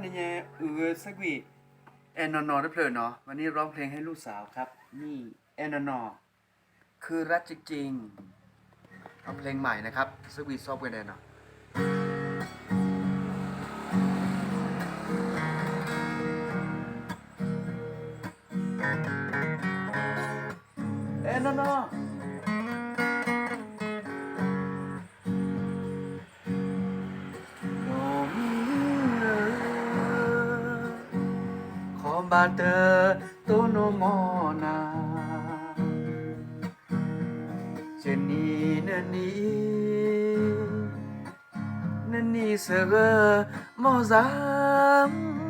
เนี่ยเออสักวีแอนนอนได้เพลินเนาะวันนี้ร้องเพลงให้ลูกสาวครับ นี่แอนนอนคือรักจริงๆเอาเพลงใหม่นะครับสักวีซอฟต์แวร์แน่นาะแอนนอนอ tơ tô no mô na chân ni na ni na ni sơ mô giám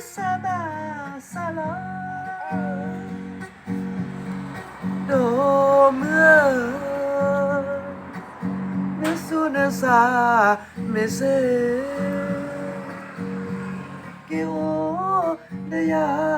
Ya sabar salah Do mưa Nếu su nè xa Mê xê Kì ô Đê ya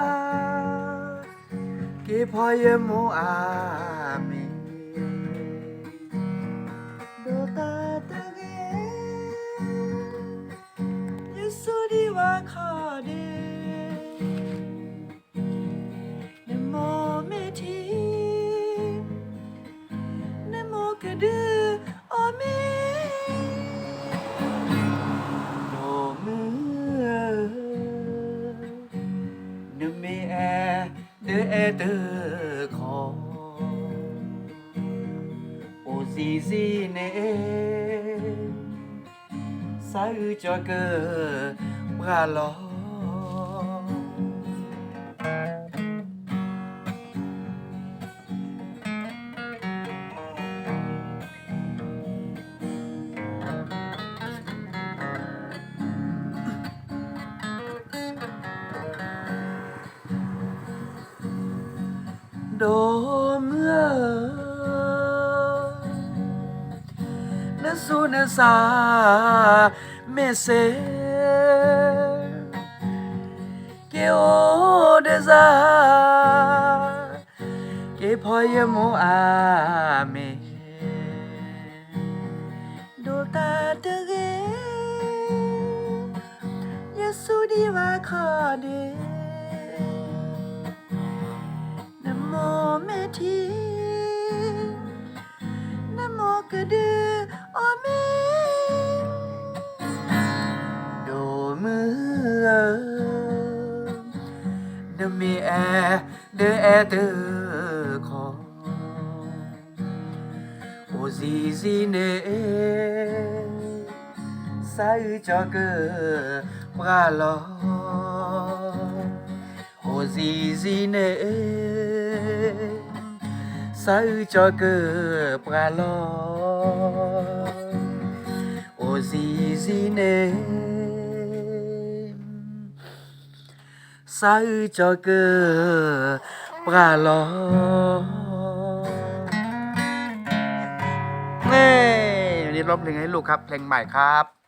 เตอขอโอซีซีเนสาอืจะเกอร์บราลอ โดมเอ nessuno sa me se che ho desa che poi mo a me do ta de ge yesu di va kha de namo กระดือโอเมโดมือเดมีแอเดแอเดอคอโอซีซีเนสายจอเกอปราลอโอซีซี เน sa ư cho cơ pra lo ô gì gì nè sa ư cho cơ pra lo เน่วันนี้ร้องเพลงให้ลูกครับ เพลงใหม่ครับ